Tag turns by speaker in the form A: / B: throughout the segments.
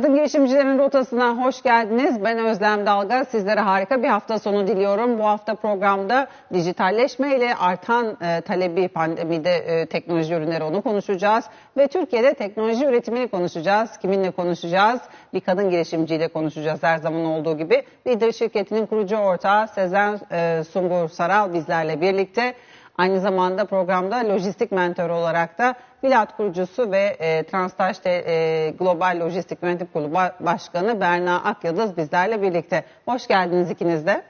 A: Kadın girişimcilerin rotasına hoş geldiniz. Ben Özlem Dalga. Sizlere harika bir hafta sonu diliyorum. Bu hafta programda dijitalleşme ile artan e, talebi pandemide e, teknoloji ürünleri onu konuşacağız. Ve Türkiye'de teknoloji üretimini konuşacağız. Kiminle konuşacağız? Bir kadın girişimciyle konuşacağız her zaman olduğu gibi. Lider şirketinin kurucu ortağı Sezen e, Sungur Saral bizlerle birlikte. Aynı zamanda programda lojistik mentor olarak da Vilat kurucusu ve e, Transtaş e, Global Lojistik Yönetim Kurulu Başkanı Berna Akyıldız bizlerle birlikte. Hoş geldiniz ikiniz de.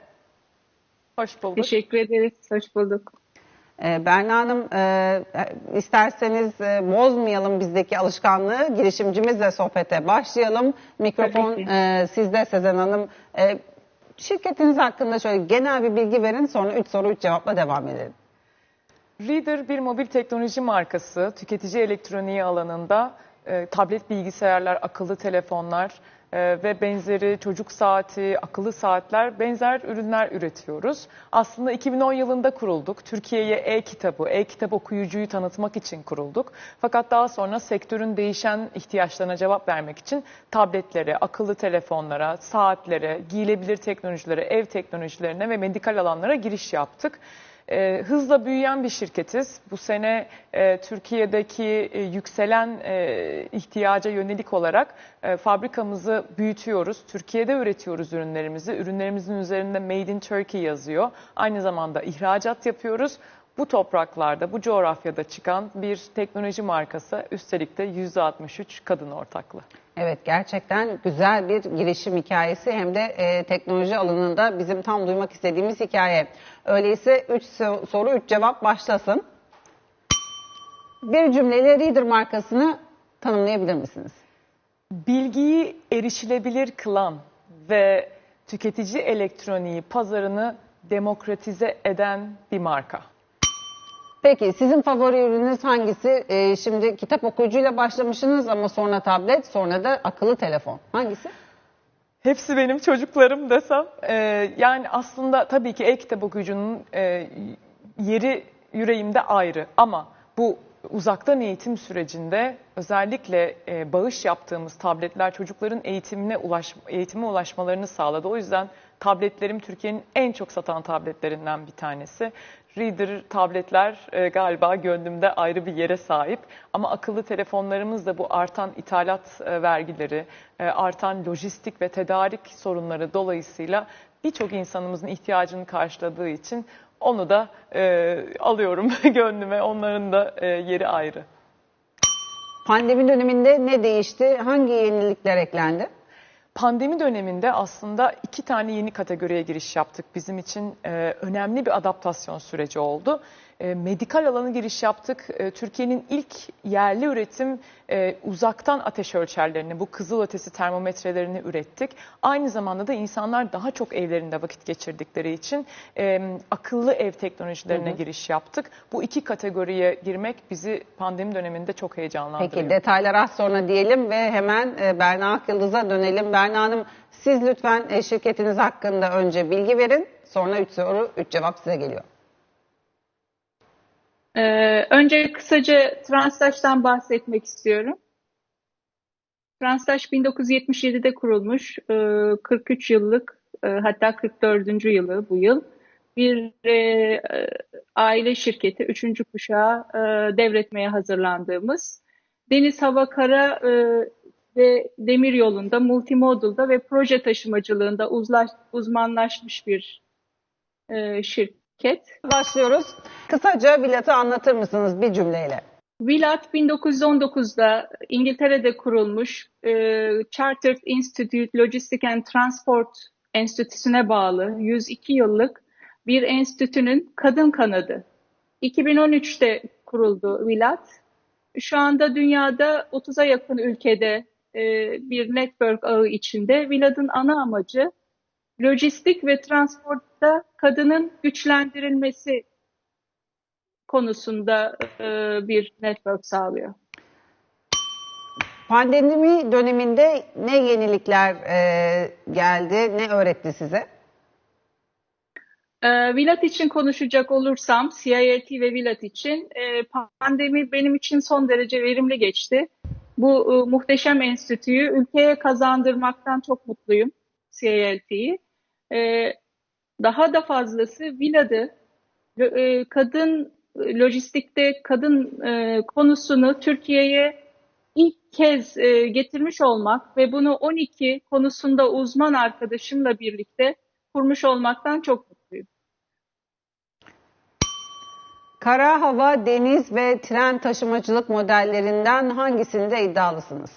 B: Hoş bulduk.
C: Teşekkür ederiz. Hoş bulduk.
A: E, Berna Hanım e, isterseniz e, bozmayalım bizdeki alışkanlığı. Girişimcimizle sohbete başlayalım. Mikrofon e, sizde Sezen Hanım. E, şirketiniz hakkında şöyle genel bir bilgi verin sonra 3 soru 3 cevapla devam edelim.
B: Reader bir mobil teknoloji markası. Tüketici elektroniği alanında e, tablet bilgisayarlar, akıllı telefonlar e, ve benzeri çocuk saati, akıllı saatler benzer ürünler üretiyoruz. Aslında 2010 yılında kurulduk. Türkiye'ye e-kitabı, e-kitap okuyucuyu tanıtmak için kurulduk. Fakat daha sonra sektörün değişen ihtiyaçlarına cevap vermek için tabletlere, akıllı telefonlara, saatlere, giyilebilir teknolojilere, ev teknolojilerine ve medikal alanlara giriş yaptık. E, hızla büyüyen bir şirketiz. Bu sene e, Türkiye'deki e, yükselen e, ihtiyaca yönelik olarak e, fabrikamızı büyütüyoruz. Türkiye'de üretiyoruz ürünlerimizi. Ürünlerimizin üzerinde Made in Turkey yazıyor. Aynı zamanda ihracat yapıyoruz. Bu topraklarda, bu coğrafyada çıkan bir teknoloji markası üstelik de %63 kadın ortaklı.
A: Evet gerçekten güzel bir girişim hikayesi hem de e, teknoloji alanında bizim tam duymak istediğimiz hikaye. Öyleyse 3 soru 3 cevap başlasın. Bir cümleyle Reader markasını tanımlayabilir misiniz?
B: Bilgiyi erişilebilir kılan ve tüketici elektroniği pazarını demokratize eden bir marka.
A: Peki sizin favori ürününüz hangisi? Ee, şimdi kitap okuyucuyla başlamışsınız ama sonra tablet, sonra da akıllı telefon. Hangisi?
B: Hepsi benim çocuklarım desem. Ee, yani aslında tabii ki e-kitap okuyucunun e, yeri yüreğimde ayrı. Ama bu uzaktan eğitim sürecinde özellikle e, bağış yaptığımız tabletler çocukların eğitimine ulaş, eğitime ulaşmalarını sağladı. O yüzden tabletlerim Türkiye'nin en çok satan tabletlerinden bir tanesi. Reader tabletler e, galiba gönlümde ayrı bir yere sahip. Ama akıllı telefonlarımız da bu artan ithalat e, vergileri, e, artan lojistik ve tedarik sorunları dolayısıyla birçok insanımızın ihtiyacını karşıladığı için onu da e, alıyorum gönlüme. Onların da e, yeri ayrı.
A: Pandemi döneminde ne değişti? Hangi yenilikler eklendi?
B: Pandemi döneminde aslında iki tane yeni kategoriye giriş yaptık. Bizim için e, önemli bir adaptasyon süreci oldu. E, medikal alanı giriş yaptık. E, Türkiye'nin ilk yerli üretim e, uzaktan ateş ölçerlerini, bu kızıl ötesi termometrelerini ürettik. Aynı zamanda da insanlar daha çok evlerinde vakit geçirdikleri için akıllı ev teknolojilerine hı hı. giriş yaptık. Bu iki kategoriye girmek bizi pandemi döneminde çok heyecanlandırıyor.
A: Peki detaylar az sonra diyelim ve hemen Berna Akyıldız'a dönelim. Berna Hanım siz lütfen şirketiniz hakkında önce bilgi verin. Sonra 3 soru, 3 cevap size geliyor.
C: Ee, önce kısaca Transtaş'tan bahsetmek istiyorum. Transtaş 1977'de kurulmuş, 43 e, yıllık e, hatta 44. yılı bu yıl bir e, aile şirketi, üçüncü kuşağı devretmeye hazırlandığımız deniz, hava, kara ve demir yolunda, multimodalda ve proje taşımacılığında uzlaş, uzmanlaşmış bir şirket şirket.
A: Başlıyoruz. Kısaca Vilat'ı anlatır mısınız bir cümleyle?
C: Vilat 1919'da İngiltere'de kurulmuş e, Chartered Institute Logistic and Transport Enstitüsü'ne bağlı 102 yıllık bir enstitünün kadın kanadı. 2013'te kuruldu Vilat. Şu anda dünyada 30'a yakın ülkede e, bir network ağı içinde. Vilat'ın ana amacı lojistik ve transportta kadının güçlendirilmesi konusunda e, bir network sağlıyor.
A: Pandemi döneminde ne yenilikler e, geldi, ne öğretti size?
C: E, Vilat için konuşacak olursam, CILT ve Vilat için e, pandemi benim için son derece verimli geçti. Bu e, muhteşem enstitüyü ülkeye kazandırmaktan çok mutluyum CILT'yi. E, daha da fazlası Vila'da e, kadın e, lojistikte kadın e, konusunu Türkiye'ye ilk kez e, getirmiş olmak ve bunu 12 konusunda uzman arkadaşımla birlikte kurmuş olmaktan çok mutluyum.
A: Kara, hava, deniz ve tren taşımacılık modellerinden hangisinde iddialısınız?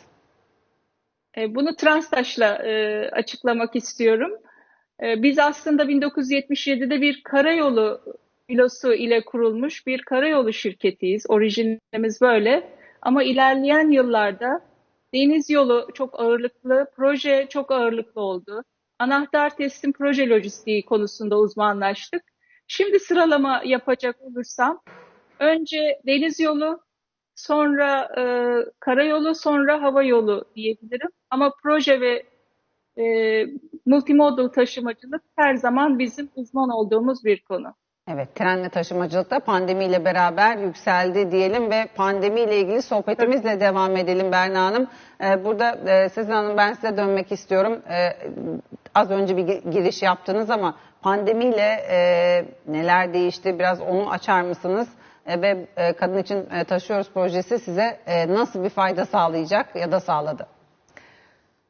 C: E, Bunu Transtaş'la e, açıklamak istiyorum. E, Biz aslında 1977'de bir karayolu filosu ile kurulmuş bir karayolu şirketiyiz. Orijinimiz böyle. Ama ilerleyen yıllarda deniz yolu çok ağırlıklı, proje çok ağırlıklı oldu. Anahtar teslim proje lojistiği konusunda uzmanlaştık. Şimdi sıralama yapacak olursam önce deniz yolu, sonra e, karayolu, sonra hava yolu diyebilirim. Ama proje ve e, multimodal taşımacılık her zaman bizim uzman olduğumuz bir konu.
A: Evet, trenle taşımacılık da pandemiyle beraber yükseldi diyelim ve pandemiyle ilgili sohbetimizle devam edelim Berna Hanım. Ee, Burada e, Sezen Hanım ben size dönmek istiyorum. Ee, Az önce bir gi- giriş yaptınız ama pandemiyle e, neler değişti biraz onu açar mısınız? E, Ve e, Kadın için e, Taşıyoruz projesi size e, nasıl bir fayda sağlayacak ya da sağladı?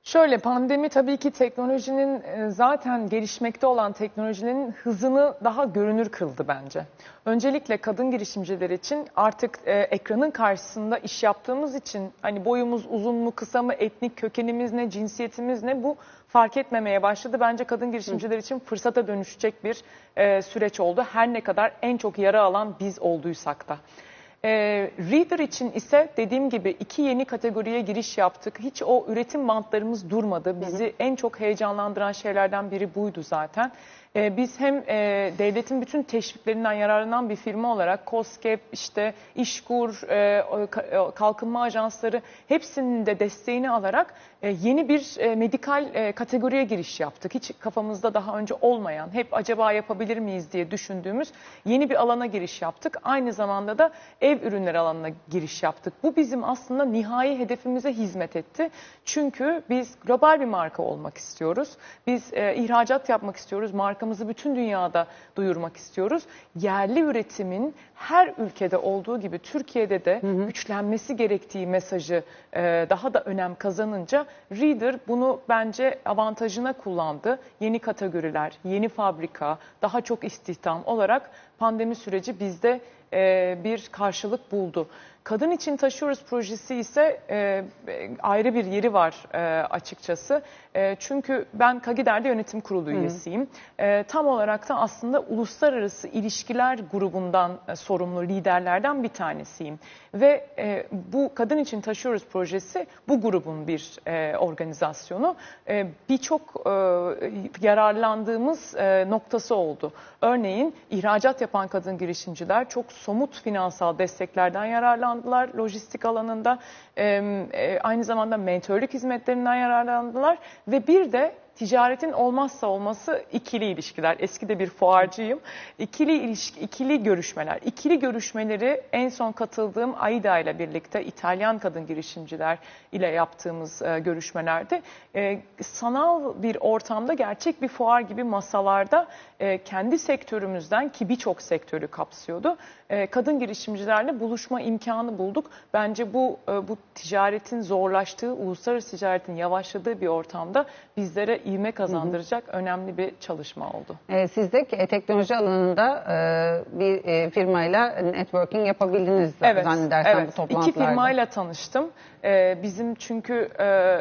B: Şöyle pandemi tabii ki teknolojinin e, zaten gelişmekte olan teknolojinin hızını daha görünür kıldı bence. Öncelikle kadın girişimciler için artık e, ekranın karşısında iş yaptığımız için hani boyumuz uzun mu kısa mı etnik kökenimiz ne cinsiyetimiz ne bu fark etmemeye başladı. Bence kadın girişimciler için fırsata dönüşecek bir e, süreç oldu. Her ne kadar en çok yara alan biz olduysak da. Ee, Reader için ise dediğim gibi iki yeni kategoriye giriş yaptık. Hiç o üretim bantlarımız durmadı. Bizi en çok heyecanlandıran şeylerden biri buydu zaten. Ee, biz hem e, devletin bütün teşviklerinden yararlanan bir firma olarak COSGAP, işte İşkur, e, e, kalkınma ajansları hepsinin de desteğini alarak yeni bir e, medikal e, kategoriye giriş yaptık. Hiç kafamızda daha önce olmayan, hep acaba yapabilir miyiz diye düşündüğümüz yeni bir alana giriş yaptık. Aynı zamanda da ev ürünleri alanına giriş yaptık. Bu bizim aslında nihai hedefimize hizmet etti. Çünkü biz global bir marka olmak istiyoruz. Biz e, ihracat yapmak istiyoruz. Markamızı bütün dünyada duyurmak istiyoruz. Yerli üretimin her ülkede olduğu gibi Türkiye'de de güçlenmesi gerektiği mesajı e, daha da önem kazanınca Reader bunu bence avantajına kullandı. Yeni kategoriler, yeni fabrika, daha çok istihdam olarak pandemi süreci bizde e, bir karşılık buldu. Kadın için taşıyoruz projesi ise e, ayrı bir yeri var e, açıkçası. E, çünkü ben Kagider'de yönetim kurulu üyesiyim. E, tam olarak da aslında uluslararası ilişkiler grubundan e, sorumlu liderlerden bir tanesiyim. Ve e, bu Kadın için Taşıyoruz projesi bu grubun bir e, organizasyonu. E, Birçok e, yararlandığımız e, noktası oldu. Örneğin ihracat yapan kadın girişimciler çok somut finansal desteklerden yararlandılar lojistik alanında. E, aynı zamanda mentörlük hizmetlerinden yararlandılar ve bir de ticaretin olmazsa olması ikili ilişkiler. Eski de bir fuarcıyım. İkili ilişki, ikili görüşmeler. İkili görüşmeleri en son katıldığım AIDA ile birlikte İtalyan kadın girişimciler ile yaptığımız e, görüşmelerde e, sanal bir ortamda gerçek bir fuar gibi masalarda e, kendi sektörümüzden ki birçok sektörü kapsıyordu. e, kadın girişimcilerle buluşma imkanı bulduk. Bence bu e, bu ticaretin zorlaştığı, uluslararası ticaretin yavaşladığı bir ortamda bizlere ivme kazandıracak önemli bir çalışma oldu.
A: E, Siz de e, teknoloji alanında e, bir e, firmayla networking yapabildiniz
B: Evet,
A: zannedersem
B: evet.
A: bu toplantılarda.
B: İki firmayla tanıştım. Ee, bizim çünkü e,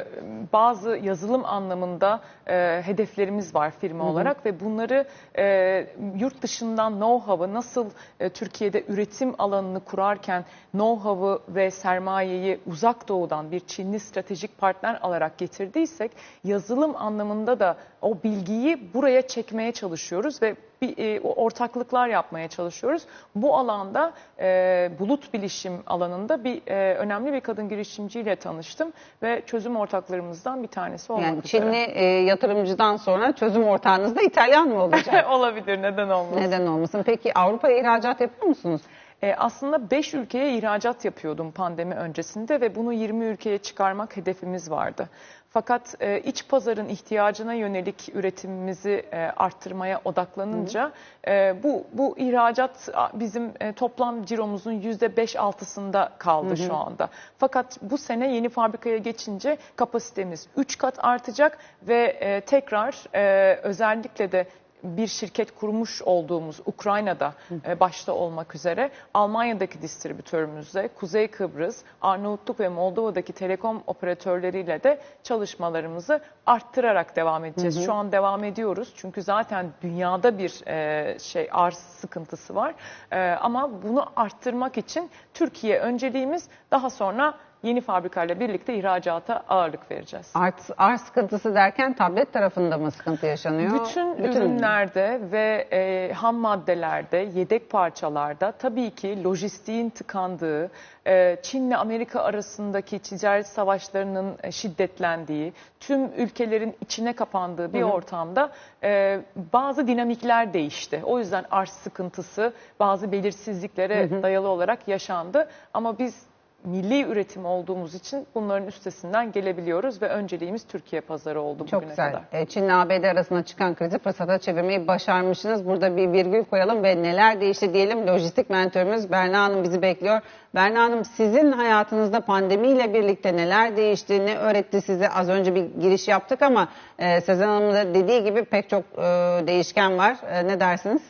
B: bazı yazılım anlamında e, hedeflerimiz var firma olarak ve bunları e, yurt dışından know-how'ı nasıl e, Türkiye'de üretim alanını kurarken know-how'ı ve sermayeyi uzak doğudan bir Çinli stratejik partner alarak getirdiysek yazılım anlamında da o bilgiyi buraya çekmeye çalışıyoruz ve bir, e, ortaklıklar yapmaya çalışıyoruz. Bu alanda e, bulut bilişim alanında bir e, önemli bir kadın girişimciyle tanıştım ve çözüm ortaklarımızdan bir tanesi olmak
A: Yani
B: üzere.
A: Çinli e, yatırımcıdan sonra çözüm ortağınız da İtalyan mı olacak?
B: olabilir neden olmasın.
A: Neden olmasın? Peki Avrupa'ya ihracat yapıyor musunuz?
B: E, aslında 5 ülkeye ihracat yapıyordum pandemi öncesinde ve bunu 20 ülkeye çıkarmak hedefimiz vardı. Fakat e, iç pazarın ihtiyacına yönelik üretimimizi e, arttırmaya odaklanınca e, bu bu ihracat bizim e, toplam ciromuzun %5-6'sında kaldı şu anda. Fakat bu sene yeni fabrikaya geçince kapasitemiz 3 kat artacak ve e, tekrar e, özellikle de bir şirket kurmuş olduğumuz Ukrayna'da e, başta olmak üzere Almanya'daki distribütörümüzle Kuzey Kıbrıs, Arnavutluk ve Moldova'daki telekom operatörleriyle de çalışmalarımızı arttırarak devam edeceğiz. Şu an devam ediyoruz çünkü zaten dünyada bir e, şey arz sıkıntısı var. E, ama bunu arttırmak için Türkiye önceliğimiz daha sonra yeni fabrikayla birlikte ihracata ağırlık vereceğiz.
A: Art, arz sıkıntısı derken tablet tarafında mı sıkıntı yaşanıyor?
B: Bütün, ürünlerde ve e, ham maddelerde, yedek parçalarda tabii ki lojistiğin tıkandığı, e, Çin'le Amerika arasındaki ticaret savaşlarının e, şiddetlendiği, tüm ülkelerin içine kapandığı bir ortamda e, bazı dinamikler değişti. O yüzden arz sıkıntısı bazı belirsizliklere dayalı olarak yaşandı. Ama biz milli üretim olduğumuz için bunların üstesinden gelebiliyoruz ve önceliğimiz Türkiye pazarı oldu
A: Çok
B: bugüne
A: güzel.
B: kadar.
A: E, Çin'le ABD arasında çıkan krizi fırsata çevirmeyi başarmışsınız. Burada bir virgül koyalım ve neler değişti diyelim. Lojistik mentörümüz Berna Hanım bizi bekliyor. Berna Hanım sizin hayatınızda pandemiyle birlikte neler değişti, ne öğretti size? Az önce bir giriş yaptık ama e, Sezen Hanım'ın da dediği gibi pek çok e, değişken var. E, ne dersiniz?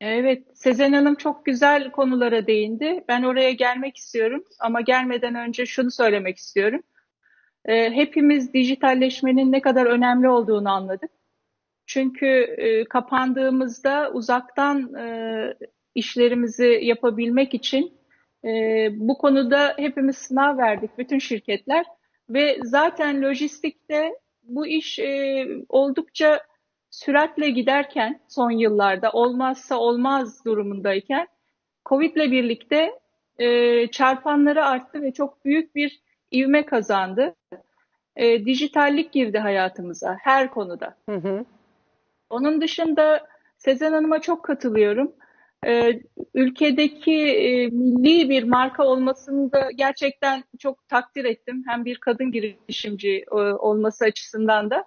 C: Evet, Sezen Hanım çok güzel konulara değindi. Ben oraya gelmek istiyorum ama gelmeden önce şunu söylemek istiyorum. Ee, hepimiz dijitalleşmenin ne kadar önemli olduğunu anladık. Çünkü e, kapandığımızda uzaktan e, işlerimizi yapabilmek için e, bu konuda hepimiz sınav verdik, bütün şirketler. Ve zaten lojistikte bu iş e, oldukça süratle giderken son yıllarda olmazsa olmaz durumundayken Covid'le birlikte e, çarpanları arttı ve çok büyük bir ivme kazandı. E, dijitallik girdi hayatımıza her konuda.
A: Hı hı.
C: Onun dışında Sezen Hanım'a çok katılıyorum. Ee, ülkedeki e, milli bir marka olmasını da gerçekten çok takdir ettim. Hem bir kadın girişimci e, olması açısından da.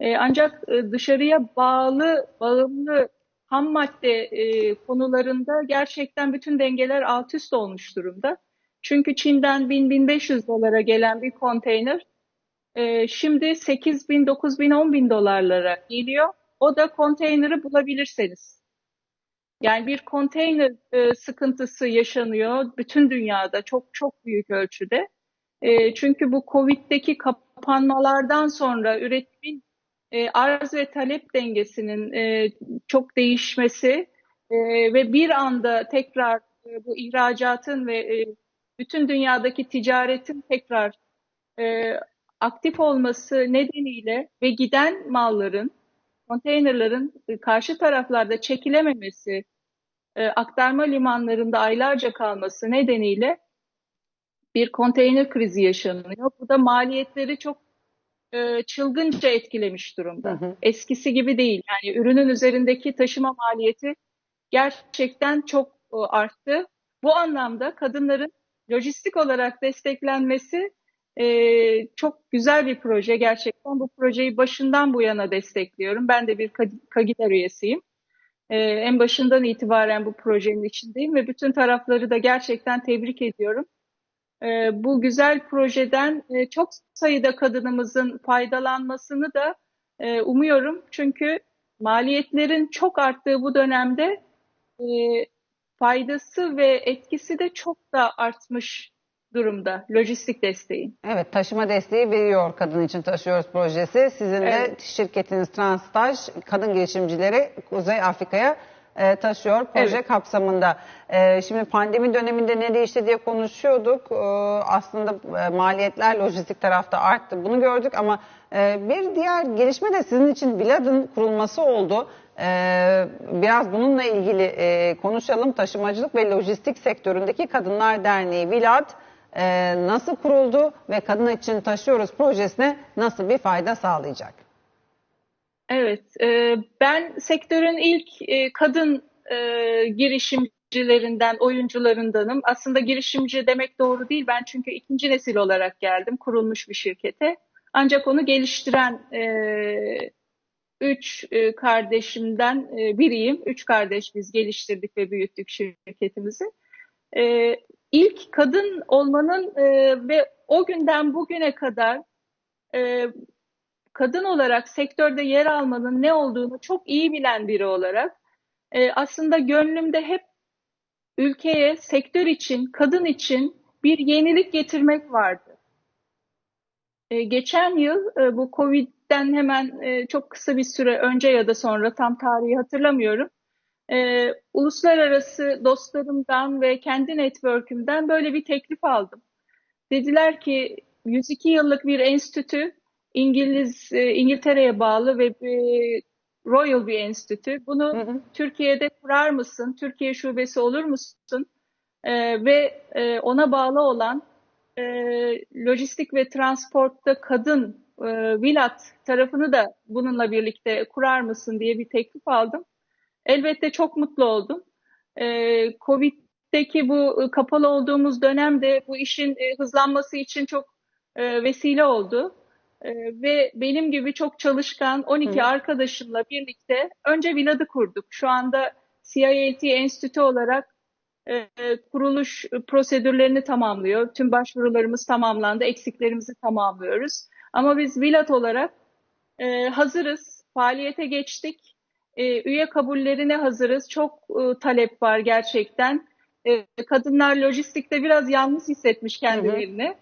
C: E, ancak e, dışarıya bağlı, bağımlı ham madde e, konularında gerçekten bütün dengeler alt üst olmuş durumda. Çünkü Çin'den 1000-1500 dolara gelen bir konteyner şimdi 8000, 9000, 10000 dolarlara geliyor. O da konteyneri bulabilirseniz. Yani bir konteyner sıkıntısı yaşanıyor bütün dünyada çok çok büyük ölçüde. Çünkü bu Covid'deki kapanmalardan sonra üretimin e, arz ve talep dengesinin e, çok değişmesi e, ve bir anda tekrar e, bu ihracatın ve e, bütün dünyadaki ticaretin tekrar e, aktif olması nedeniyle ve giden malların, konteynerların e, karşı taraflarda çekilememesi, e, aktarma limanlarında aylarca kalması nedeniyle bir konteyner krizi yaşanıyor. Bu da maliyetleri çok e, çılgınca etkilemiş durumda.
A: Hı hı.
C: Eskisi gibi değil. Yani ürünün üzerindeki taşıma maliyeti gerçekten çok e, arttı. Bu anlamda kadınların lojistik olarak desteklenmesi e, çok güzel bir proje gerçekten. Bu projeyi başından bu yana destekliyorum. Ben de bir Kagider üyesiyim. En başından itibaren bu projenin içindeyim ve bütün tarafları da gerçekten tebrik ediyorum. E, bu güzel projeden e, çok sayıda kadınımızın faydalanmasını da e, umuyorum. Çünkü maliyetlerin çok arttığı bu dönemde e, faydası ve etkisi de çok da artmış durumda lojistik desteğin.
A: Evet taşıma desteği veriyor Kadın için Taşıyoruz projesi. Sizin de
C: Evet.
A: şirketiniz Transstaj kadın girişimcileri Kuzey Afrika'ya e, taşıyor proje
C: Evet.
A: kapsamında. E, şimdi pandemi döneminde ne değişti diye konuşuyorduk. E, aslında e, maliyetler lojistik tarafta arttı. Bunu gördük ama e, bir diğer gelişme de sizin için Bilad'ın kurulması oldu. Biraz bununla ilgili e, konuşalım. Taşımacılık ve lojistik sektöründeki Kadınlar Derneği Vilad e, nasıl kuruldu ve Kadın için Taşıyoruz projesine nasıl bir fayda sağlayacak?
C: Evet, e, ben sektörün ilk e, kadın e, girişimcilerinden, oyuncularındanım. Aslında girişimci demek doğru değil. Ben çünkü ikinci nesil olarak geldim kurulmuş bir şirkete. Ancak onu geliştiren e, üç e, kardeşimden e, biriyim. Üç kardeş biz geliştirdik ve büyüttük şirketimizi. E, ilk kadın olmanın e, ve o günden bugüne kadar e, kadın olarak sektörde yer almanın ne olduğunu çok iyi bilen biri olarak e, aslında gönlümde hep ülkeye, sektör için, kadın için bir yenilik getirmek vardı. E, geçen yıl e, bu Covid'den hemen e, çok kısa bir süre önce ya da sonra tam tarihi hatırlamıyorum. E, uluslararası dostlarımdan ve kendi network'ümden böyle bir teklif aldım. Dediler ki 102 yıllık bir enstitü, İngiliz e, İngiltere'ye bağlı ve e, Royal bir enstitü. Bunu
A: Hı hı.
C: Türkiye'de kurar mısın? Türkiye şubesi olur musun? E, ve e, ona bağlı olan e, lojistik ve transportta kadın e, Vilat tarafını da bununla birlikte kurar mısın diye bir teklif aldım. Elbette çok mutlu oldum. E, Covid'deki bu e, kapalı olduğumuz dönemde bu işin e, hızlanması için çok e, vesile oldu. E, ve benim gibi çok çalışkan 12
A: Hı.
C: arkadaşımla birlikte önce Vilad'ı kurduk. Şu anda CILT Enstitü olarak e, kuruluş prosedürlerini tamamlıyor. Tüm başvurularımız tamamlandı. Eksiklerimizi tamamlıyoruz. Ama biz Vilat olarak e, hazırız. Faaliyete geçtik. E, üye kabullerine hazırız. Çok e, talep var gerçekten. E, kadınlar lojistikte biraz yalnız hissetmiş kendilerini.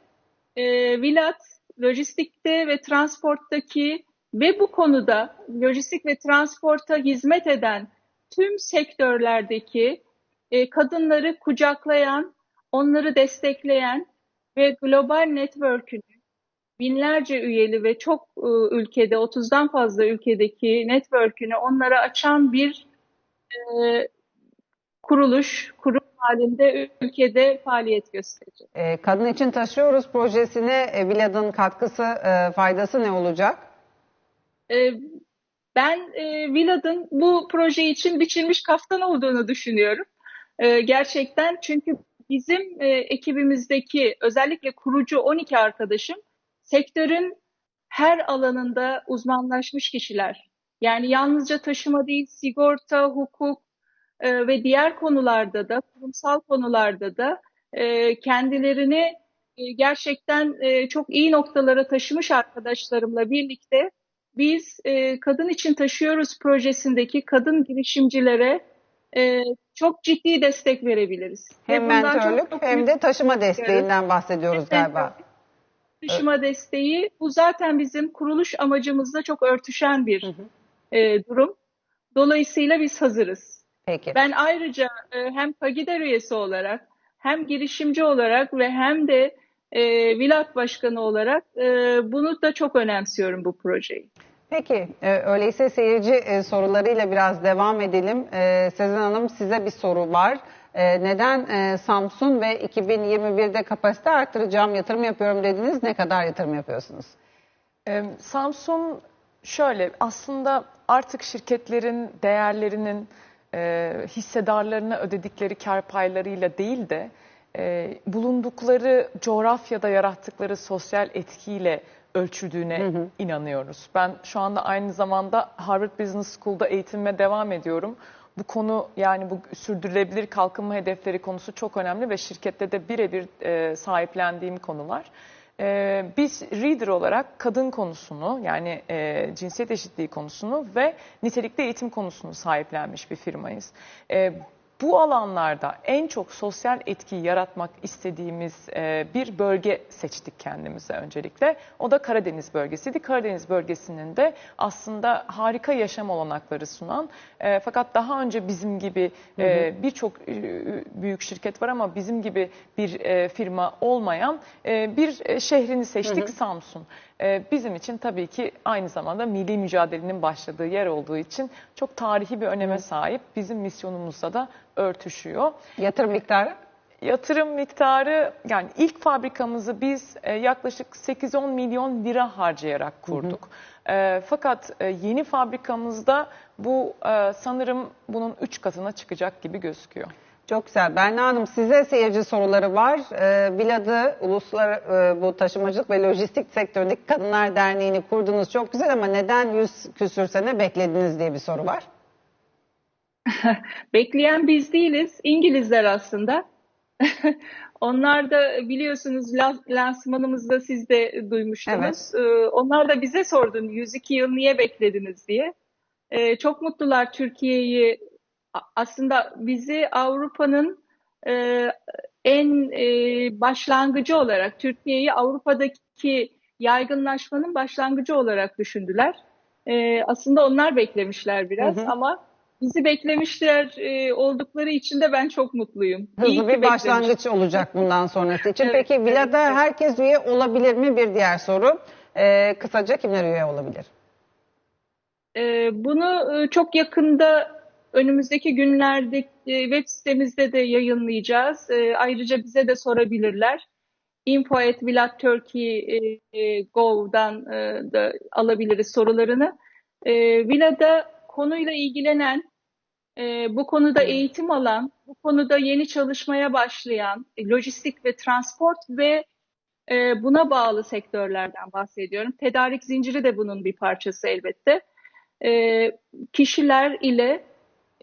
C: E, Vilat lojistikte ve transporttaki ve bu konuda lojistik ve transporta hizmet eden tüm sektörlerdeki e, kadınları kucaklayan, onları destekleyen ve global network'ünü binlerce üyeli ve çok e, ülkede, 30'dan fazla ülkedeki network'ünü onlara açan bir e, kuruluş, kurum halinde ülkede faaliyet gösterecek.
A: E, Kadın için taşıyoruz projesine e, Vilad'ın katkısı, e, faydası ne olacak?
C: E, ben e, Vilad'ın bu proje için biçilmiş kaftan olduğunu düşünüyorum. E, gerçekten çünkü bizim e, ekibimizdeki özellikle kurucu 12 arkadaşım sektörün her alanında uzmanlaşmış kişiler. Yani yalnızca taşıma değil, sigorta, hukuk e, ve diğer konularda da, kurumsal konularda da e, kendilerini e, gerçekten e, çok iyi noktalara taşımış arkadaşlarımla birlikte biz e, Kadın için Taşıyoruz projesindeki kadın girişimcilere e, çok ciddi destek verebiliriz. Ve
A: Hem
C: çok
A: mentörlük
C: çok
A: hem
C: büyük
A: de taşıma desteğinden bahsediyoruz
C: Evet,
A: galiba.
C: taşıma desteği. Bu zaten bizim kuruluş amacımızla çok örtüşen bir e, durum. Dolayısıyla biz hazırız.
A: Peki.
C: Ben ayrıca e, hem Pagider üyesi olarak hem girişimci olarak ve hem de e, Vilat Başkanı olarak e, bunu da çok önemsiyorum bu projeyi.
A: Peki, e, öyleyse seyirci e, sorularıyla biraz devam edelim. E, Sezen Hanım size bir soru var. E, neden e, Samsun ve 2021'de kapasite arttıracağım, yatırım yapıyorum dediniz. Ne kadar yatırım yapıyorsunuz?
B: Ee, Samsung şöyle aslında artık şirketlerin değerlerinin e, hissedarlarına ödedikleri kar paylarıyla değil de e, bulundukları coğrafyada yarattıkları sosyal etkiyle ölçüldüğüne inanıyoruz. Ben şu anda aynı zamanda Harvard Business School'da eğitimime devam ediyorum. Bu konu yani bu sürdürülebilir kalkınma hedefleri konusu çok önemli ve şirkette de birebir e, sahiplendiğim konular. Ee, biz Reader olarak kadın konusunu yani e, cinsiyet eşitliği konusunu ve nitelikli eğitim konusunu sahiplenmiş bir firmayız. Ee, bu alanlarda en çok sosyal etki yaratmak istediğimiz e, bir bölge seçtik kendimize öncelikle. O da Karadeniz bölgesiydi. Karadeniz bölgesinin de aslında harika yaşam olanakları sunan e, fakat daha önce bizim gibi e, birçok büyük şirket var ama bizim gibi bir firma olmayan bir şehrini seçtik Samsun. E, bizim için tabii ki aynı zamanda milli mücadelenin başladığı yer olduğu için çok tarihi bir öneme sahip. Bizim misyonumuzla da örtüşüyor.
A: Yatırım miktarı?
B: Yatırım miktarı yani ilk fabrikamızı biz e, yaklaşık 8-10 milyon lira harcayarak kurduk. E, fakat e, yeni fabrikamızda bu e, sanırım bunun 3 katına çıkacak gibi gözüküyor.
A: Çok güzel. Berna Hanım size seyirci soruları var. Ee, Vilad'ı uluslararası bu taşımacılık ve lojistik sektöründeki Kadınlar Derneği'ni kurdunuz. Çok güzel ama neden 100 küsür sene beklediniz diye bir soru var.
C: Bekleyen biz değiliz. İngilizler aslında. Onlar da biliyorsunuz lansmanımızda siz de duymuştunuz. Evet. Onlar da bize sordu 102 yıl niye beklediniz diye. Ee, çok mutlular Türkiye'yi aslında bizi Avrupa'nın e, en e, başlangıcı olarak Türkiye'yi Avrupa'daki yaygınlaşmanın başlangıcı olarak düşündüler. E, aslında onlar beklemişler biraz hı hı. ama bizi beklemişler e, oldukları için de ben çok mutluyum.
A: Hızlı İyi bir başlangıç olacak bundan sonrası için. evet, Peki Vila'da evet. herkes üye olabilir mi? Bir diğer soru. E, kısaca kimler üye olabilir?
C: E, bunu e, çok yakında önümüzdeki günlerde e, web sitemizde de yayınlayacağız. E, ayrıca bize de sorabilirler. info.vilaturkey.gov'dan e, da alabiliriz sorularını. Vila'da konuyla ilgilenen, bu konuda eğitim alan, bu konuda yeni çalışmaya başlayan, lojistik ve transport ve buna bağlı sektörlerden bahsediyorum. Tedarik zinciri de bunun bir parçası elbette. Kişiler ile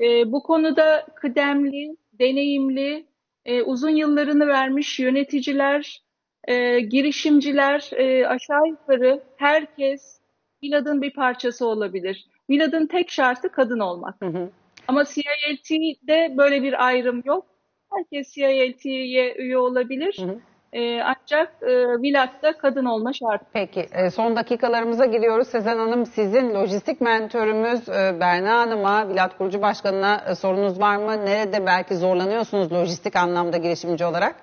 C: e, bu konuda kıdemli, deneyimli, e, uzun yıllarını vermiş yöneticiler, e, girişimciler e, aşağı yukarı herkes Milad'ın bir parçası olabilir. Milad'ın tek şartı kadın olmak. Hı hı. Ama CILT'de böyle bir ayrım yok. Herkes CILT'ye üye olabilir. Hı hı. E, ancak e, Vilat'ta kadın olma şart.
A: Peki e, son dakikalarımıza giriyoruz. Sezen Hanım sizin lojistik mentörümüz e, Berna Hanım'a, Vilat Kurucu Başkanı'na e, sorunuz var mı? Nerede belki zorlanıyorsunuz lojistik anlamda girişimci olarak?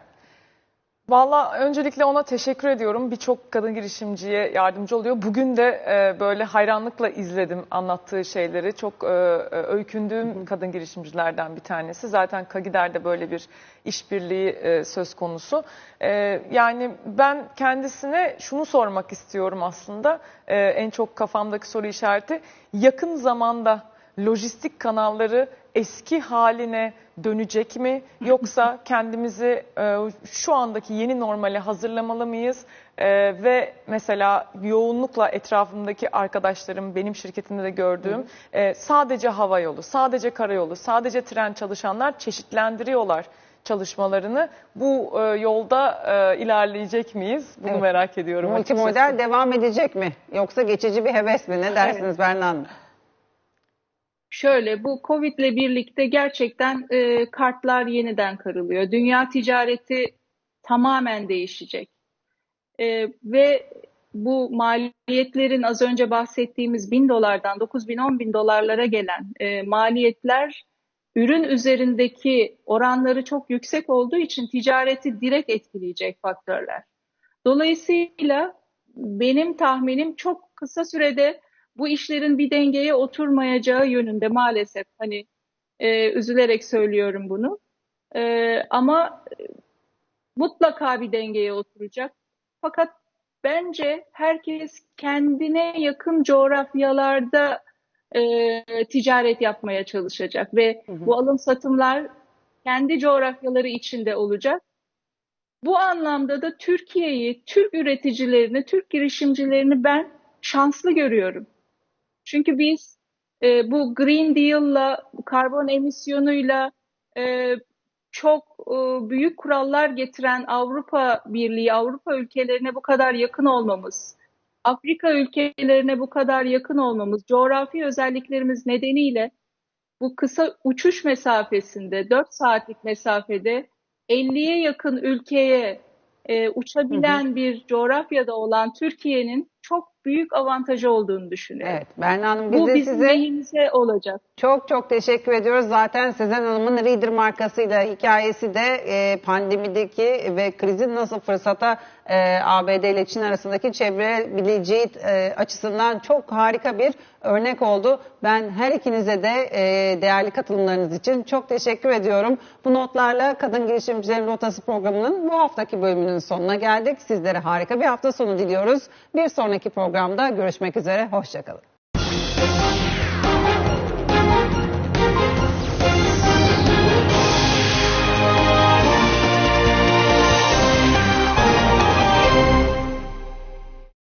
B: Valla öncelikle ona teşekkür ediyorum. Birçok kadın girişimciye yardımcı oluyor. Bugün de e, böyle hayranlıkla izledim anlattığı şeyleri. Çok e, e öykündüğüm kadın girişimcilerden bir tanesi. Zaten Kagider'de böyle bir işbirliği e, söz konusu. E, yani ben kendisine şunu sormak istiyorum aslında. E, en çok kafamdaki soru işareti. Yakın zamanda lojistik kanalları eski haline dönecek mi? Yoksa kendimizi e, şu andaki yeni normale hazırlamalı mıyız? E, ve mesela yoğunlukla etrafımdaki arkadaşlarım, benim şirketimde de gördüğüm e, sadece hava yolu, sadece karayolu, sadece tren çalışanlar çeşitlendiriyorlar çalışmalarını. Bu e, yolda e, ilerleyecek miyiz? Bunu evet. merak ediyorum.
A: Multimodel açıkçası. devam edecek mi? Yoksa geçici bir heves mi? Ne dersiniz. Berna Hanım?
C: Şöyle bu Covid ile birlikte gerçekten e, kartlar yeniden karılıyor. Dünya ticareti tamamen değişecek. E, ve bu maliyetlerin az önce bahsettiğimiz bin dolardan 9 bin 10 bin dolarlara gelen e, maliyetler ürün üzerindeki oranları çok yüksek olduğu için ticareti direkt etkileyecek faktörler. Dolayısıyla benim tahminim çok kısa sürede bu işlerin bir dengeye oturmayacağı yönünde maalesef hani e, üzülerek söylüyorum bunu. E, ama mutlaka bir dengeye oturacak. Fakat bence herkes kendine yakın coğrafyalarda e, ticaret yapmaya çalışacak ve hı hı. bu alım satımlar kendi coğrafyaları içinde olacak. Bu anlamda da Türkiye'yi, Türk üreticilerini, Türk girişimcilerini ben şanslı görüyorum. Çünkü biz e, bu Green Deal'la, karbon emisyonuyla e, çok e, büyük kurallar getiren Avrupa Birliği, Avrupa ülkelerine bu kadar yakın olmamız, Afrika ülkelerine bu kadar yakın olmamız, coğrafi özelliklerimiz nedeniyle bu kısa uçuş mesafesinde, 4 saatlik mesafede 50'ye yakın ülkeye e, uçabilen hı hı. bir coğrafyada olan Türkiye'nin çok büyük avantajı olduğunu düşünüyorum.
A: Evet Berna Hanım biz
C: Bu
A: de
C: bizim
A: size
C: lehimize olacak.
A: Çok çok teşekkür ediyoruz. Zaten Sezen Hanım'ın Reader markasıyla hikayesi de e, pandemideki ve krizin nasıl fırsata e, ABD ile Çin arasındaki çevrebileceği e, açısından çok harika bir örnek oldu. Ben her ikinize de e, değerli katılımlarınız için çok teşekkür ediyorum. Bu notlarla Kadın Girişimcilerin Rotası programının bu haftaki bölümünün sonuna geldik. Sizlere harika bir hafta sonu diliyoruz. Bir sonraki programda görüşmek üzere. Hoşçakalın.